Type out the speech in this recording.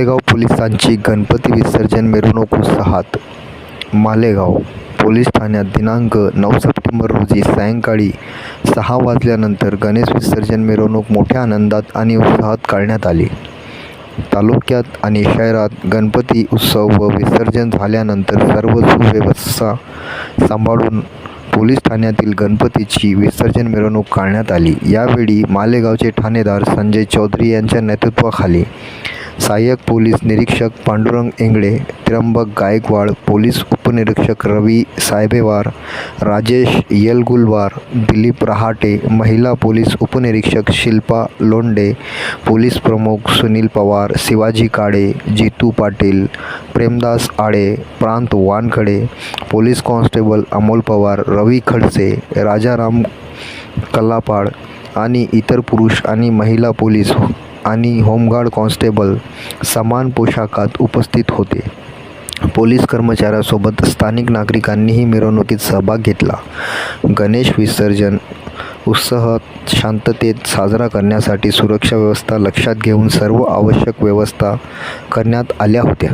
मालेगाव पोलिसांची गणपती विसर्जन मिरवणूक उत्साहात. मालेगाव पोलीस ठाण्यात दिनांक नऊ सप्टेंबर रोजी सायंकाळी सहा वाजल्यानंतर गणेश विसर्जन मिरवणूक मोठ्या आनंदात आणि उत्साहात काढण्यात आली. तालुक्यात आणि शहरात गणपती उत्सव व विसर्जन झाल्यानंतर सर्व सुव्यवस्था सांभाळून पोलीस ठाण्यातील गणपतीची विसर्जन मिरवणूक काढण्यात आली. यावेळी मालेगावचे ठाणेदार संजय चौधरी यांच्या नेतृत्वाखाली सहाय्यक पोलीस निरीक्षक पांडुरंग इंगळे त्र्यंबक गायकवाड पोलीस उपनिरीक्षक रवी सायबेवार राजेश येलगुलवार दिलीप रहाटे महिला पोलीस उपनिरीक्षक शिल्पा लोंडे पोलीस प्रमुख सुनील पवार शिवाजी काळे जितू पाटील प्रेमदास आळे प्रांत वानखडे पोलीस कॉन्स्टेबल अमोल पवार रवी खडसे राजाराम कल्लापाड आणि इतर पुरुष आणि महिला पोलीस आणि होमगार्ड कॉन्स्टेबल समान पोशाखात उपस्थित होते. पोलीस कर्मचाऱ्यासोबत स्थानिक नागरिकांनीही मिरवणुकीत सहभाग घेतला. गणेश विसर्जन उत्साहात शांततेत साजरा करण्यासाठी सुरक्षा व्यवस्था लक्षात घेऊन सर्व आवश्यक व्यवस्था करण्यात आल्या होत्या.